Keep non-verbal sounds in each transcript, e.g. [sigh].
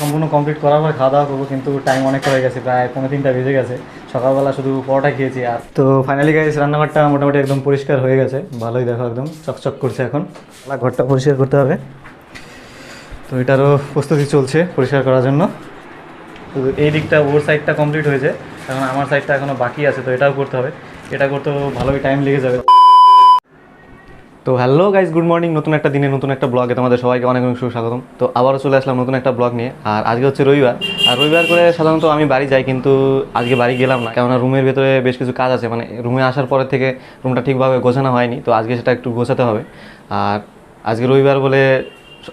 সম্পূর্ণ কমপ্লিট করার পর খাওয়া দাওয়া করব, কিন্তু টাইম অনেকটা হয়ে গেছে, প্রায় পনেরো তিনটা বেজে গেছে। সকালবেলা শুধু পরোটা খেয়েছি আর। তো ফাইনালি গাইস রান্নাঘরটা মোটামুটি একদম পরিষ্কার হয়ে গেছে। ভালোই দেখো একদম, চকচক করছে এখন। ঘরটা পরিষ্কার করতে হবে। তো এটারও প্রস্তুতি চলছে পরিষ্কার করার জন্য। তো এই দিকটা, ওর সাইডটা কমপ্লিট হয়েছে এখন আমার সাইডটা এখনও বাকি আছে, তো এটাও করতে হবে। এটা করতেও ভালোই টাইম লেগে যাবে। তো হ্যালো গাইজ গুড মর্নিং নতুন একটা দিনে, নতুন একটা ব্লগে তোমাদের সবাইকে অনেক অনেক সুস্বাগতম। তো আবারও চলে আসলাম নতুন একটা ব্লগ নিয়ে, আর আজকে হচ্ছে রবিবার। আর রবিবার করে সাধারণত আমি বাড়ি যাই, কিন্তু আজকে বাড়ি গেলাম না। কেননা রুমের ভেতরে বেশ কিছু কাজ আছে মানে রুমে আসার পরের থেকে রুমটা ঠিকভাবে গোছানো হয়নি, তো আজকে সেটা একটু গোছাতে হবে। আর আজকে রবিবার বলে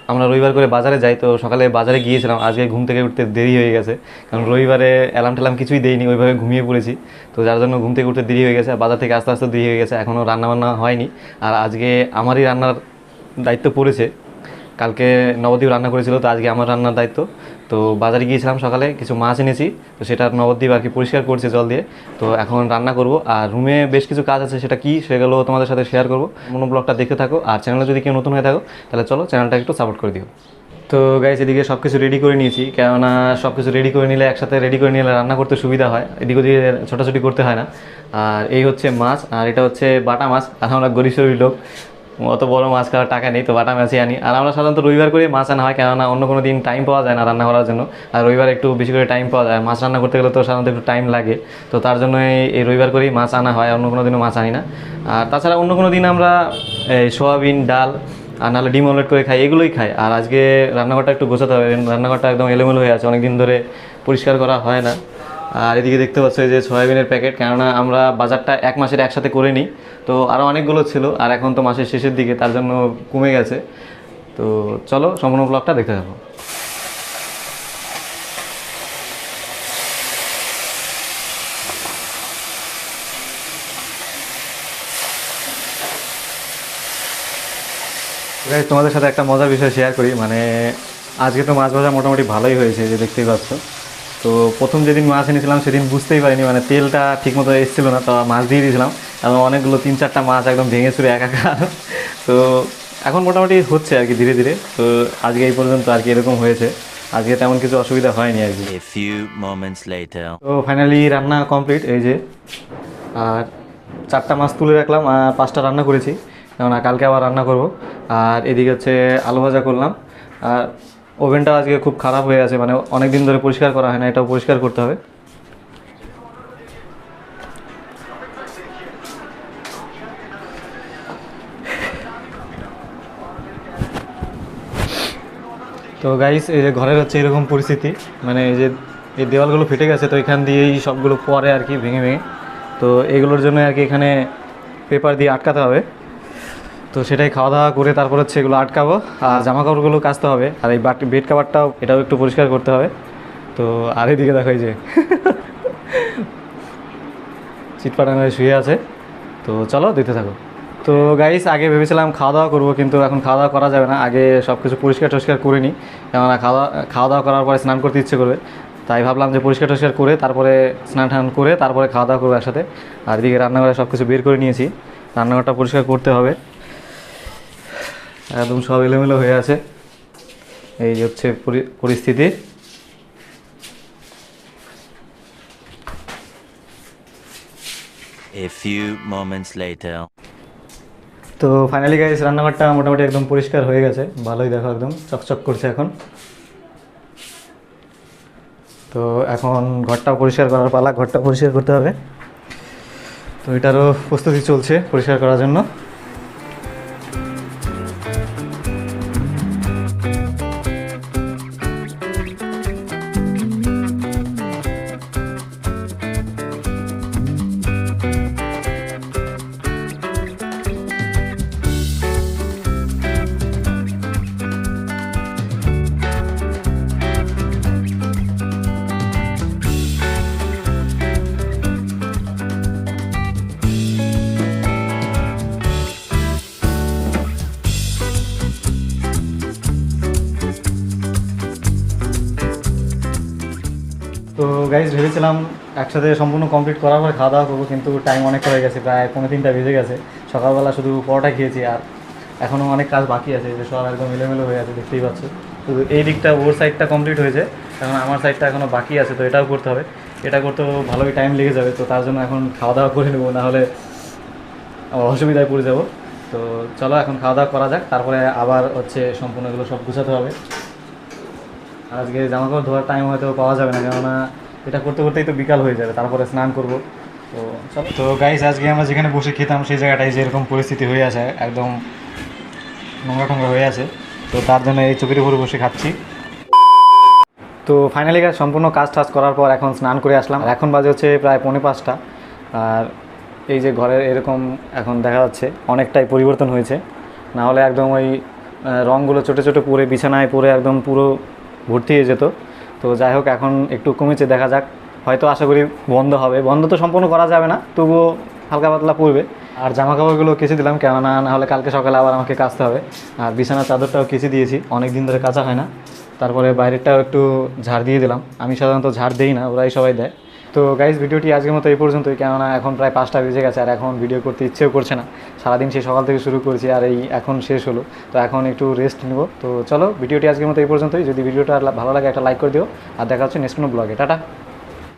আমরা রবিবার করে বাজারে যাই, তো সকালে বাজারে গিয়েছিলাম। আজকে ঘুম থেকে উঠতে দেরি হয়ে গেছে। কারণ রবিবারে অ্যালার্ম ট্যালাম কিছুই দেয়নি ওইভাবে ঘুমিয়ে পড়েছি। তো যার জন্য ঘুম থেকে উঠতে দেরি হয়ে গেছে বাজার থেকে আস্তে আস্তে দেরি হয়ে গেছে এখনও রান্নাবান্না হয়নি। আর আজকে আমারই রান্নার দায়িত্ব পড়েছে। কালকে নবদ্বীপ রান্না করেছিল, তো আজকে আমার রান্নার দায়িত্ব। তো বাজারে গিয়েছিলাম সকালে কিছু মাছ এনেছি, তো সেটা নবদ্বীপ আর কি পরিষ্কার করছে জল দিয়ে। তো এখন রান্না করব, আর রুমে বেশ কিছু কাজ আছে, সেটা কি সেগুলো তোমাদের সাথে শেয়ার করব। মনো ব্লগটা দেখতে থাকো, আর চ্যানেলে যদি কেউ নতুন হয়ে থাকো, তাহলে চলো চ্যানেলটা একটু সাপোর্ট করে দিও। তো গাইস এদিকে সব কিছু রেডি করে নিয়েছি, কেননা সব কিছু রেডি করে নিলে একসাথে রেডি করে নিলে রান্না করতে সুবিধা হয়, এদিক ওদিকে ছোটাছুটি করতে হয় না। আর এই হচ্ছে মাছ, আর এটা হচ্ছে বাটা মাছ, আর আমরা গরিব লোক। অত বড় মাছ খাওয়ার টাকা নেই তো বাটা মাছই আনি। আর আমরা সাধারণত রবিবার করে মাছ আনা হয়, কেননা অন্য কোনো দিন টাইম পাওয়া যায় না রান্না করার জন্য। আর রবিবার একটু বেশি করে টাইম পাওয়া যায়। মাছ রান্না করতে গেলে তো সাধারণত একটু টাইম লাগে। তো তার জন্য এই রবিবার করেই মাছ আনা হয়, অন্য কোনো দিনও মাছ আনি না। আর তাছাড়া অন্য কোনো দিন আমরা এই সোয়াবিন, ডাল, আর নাহলে ডিম অমলেট করে খাই, এগুলোই খাই। আর আজকে রান্নাঘরটা একটু গোছাতে হবে রান্নাঘরটা একদম এলোমেলো হয়ে আছে অনেক দিন ধরে পরিষ্কার করা হয় না। আর এদিকে দেখতে পাচ্ছ যে সয়াবিনের প্যাকেট কেননা আমরা বাজারটা এক মাসের একসাথে করে নিই তো আরও অনেকগুলো ছিল আর এখন তো মাসের শেষের দিকে তার জন্য কমে গেছে। তো চলো সম্পূর্ণ ব্লগটা দেখতে Guys, তোমাদের সাথে একটা মজার বিষয় শেয়ার করি মানে আজকে তো মাছ ভাজা মোটামুটি ভালোই হয়েছে যে দেখতেই পাচ্ছ। তো প্রথম যেদিন মাছ এনেছিলাম সেদিন বুঝতেই পারিনি মানে তেলটা ঠিকমতো এসেছিল না তো মাছ দিয়ে দিয়েছিলাম। এবং অনেকগুলো তিন চারটা মাছ একদম ভেঙে চুরে একাকার। তো এখন মোটামুটি হচ্ছে আর কি ধীরে ধীরে। তো আজকে এই পর্যন্ত আর কি এরকম হয়েছে। আজকে তেমন কিছু অসুবিধা হয়নি আর কি। তো ফাইনালি রান্না কমপ্লিট এই যে। আর চারটা মাছ তুলে রাখলাম আর পাঁচটা রান্না করেছি। কেননা কালকে আবার রান্না করব। আর এদিকে হচ্ছে আলু ভাজা করলাম। আর ওভেনটা আজকে খুব খারাপ হয়ে আছে মানে অনেক দিন ধরে পরিষ্কার করা হয় না, এটাও পরিষ্কার করতে হবে। তো গাইস এই যে ঘরের হচ্ছে এরকম পরিস্থিতি মানে এই যে এই দেওয়ালগুলো ফেটে গেছে, তো এখান দিয়েই সবগুলো পরে আর কি ভেঙে ভেঙে। তো এগুলোর জন্য আর কি এখানে পেপার দিয়ে আটকাতে হবে। তো সেটাই খাওয়া দাওয়া করে তারপর হচ্ছে এগুলো আটকাবো। আর জামা কাপড়গুলো কাচতে হবে। আর এই বেড কাভারটাও এটাও একটু পরিষ্কার করতে হবে। তো আর এদিকে দেখো এই যে [laughs] চিটপাটানো হয়ে শুয়ে আছে। তো চলো দিতে থাকো। তো গাইস আগে ভেবেছিলাম খাওয়া দাওয়া করব কিন্তু এখন খাওয়া দাওয়া করা যাবে না। আগে সব কিছু পরিষ্কার টরিষ্কার করে নিই। কেননা খাওয়া খাওয়া দাওয়া করার পরে স্নান করতে ইচ্ছে করবে। তাই ভাবলাম যে পরিষ্কার টরিষ্কার করে তারপরে স্নান টান করে তারপরে খাওয়া দাওয়া করব একসাথে। আর এদিকে রান্নাঘরে সব কিছু বের করে নিয়েছি। রান্নাঘরটা পরিষ্কার করতে হবে। একদম সব এলোমেলো হয়ে আছে। এই হচ্ছে পরিস্থিতি। A few moments later. তো ফাইনালি গাইস রান্নাঘরটা মোটামুটি একদম পরিষ্কার হয়ে গেছে। ভালোই দেখো একদম চকচক করছে এখন। তো এখন ঘরটা পরিষ্কার করার পালা ঘরটা পরিষ্কার করতে হবে। তো এটারও প্রস্তুতি চলছে পরিষ্কার করার জন্য। তো গাইজ ভেবেছিলাম একসাথে সম্পূর্ণ কমপ্লিট করার পরে খাওয়া দাওয়া করব, কিন্তু টাইম অনেকটা হয়ে গেছে, প্রায় পনেরো তিনটা বেজে গেছে। সকালবেলা শুধু পরোটা খেয়েছি আর এখনও অনেক কাজ বাকি আছে যে সব একদম এলোমেলো হয়ে আছে, দেখতেই পাচ্ছ। তো এই দিকটা ওর সাইডটা কমপ্লিট হয়েছে এখন আমার সাইডটা এখনও বাকি আছে, তো এটাও করতে হবে। এটা করতেও ভালোই টাইম লেগে যাবে, তো তার জন্য এখন খাওয়া দাওয়া করে নেব নাহলে অসুবিধায় পড়ে যাব। তো চলো এখন খাওয়া দাওয়া করা যাক, তারপরে আবার হচ্ছে সম্পূর্ণ এগুলো সব গুছাতে হবে। আজকে জামা কাপড় ধোয়ার টাইম হয়তো পাওয়া যাবে না কেননা এটা করতে করতেই তো বিকাল হয়ে যাবে তারপরে স্নান করব। তো চলো। তো গাইস আজকে আমরা যেখানে বসে খেতাম সেই জায়গাটায় যেরকম পরিস্থিতি হয়ে আছে একদম নোংরা টোংরা হয়ে আছে। তো তার জন্য এই চোখের উপরে বসে খাচ্ছি। তো ফাইনালি কাজ সম্পূর্ণ কাজ টাজ করার পর এখন স্নান করে আসলাম। এখন বাজে হচ্ছে প্রায় পৌনে পাঁচটা। আর এই যে ঘরের এরকম এখন দেখা যাচ্ছে অনেকটাই পরিবর্তন হয়েছে। না হলে একদম ওই রঙগুলো ছোটো ছোটো পরে বিছানায় পরে একদম পুরো ভর্তি হয়ে যেত। তো যাই হোক, এখন একটু কমেছে, দেখা যাক। হয়তো আশা করি বন্ধ হবে। বন্ধ তো সম্পূর্ণ করা যাবে না, তবুও হালকা পাতলা পড়বে। আর জামা কাপড়গুলো কেচে দিলাম, কেননা না হলে কালকে সকালে আবার আমাকে কাচতে হবে। আর বিছানার চাদরটাও কেচে দিয়েছি অনেক দিন ধরে কাঁচা হয় না। তারপরে বাইরেরটাও একটু ঝাড় দিয়ে দিলাম। আমি সাধারণত ঝাড় দিই না, ওরাই সবাই দেয়। তো গাইজ ভিডিওটি আজকের মতো এই পর্যন্তই। কেননা এখন প্রায় পাঁচটা বেজে গেছে আর এখন ভিডিও করতে ইচ্ছেও করছে না। সারাদিন সে সকাল থেকে শুরু করছি আর এই এখন শেষ হলো। তো এখন একটু রেস্ট নিব। তো চলো, ভিডিওটি আজকের মতো এই পর্যন্তই। যদি ভিডিওটা ভালো লাগে একটা লাইক করে দিও। আর দেখা হচ্ছে নেক্সট কোনো ব্লগে টাটা!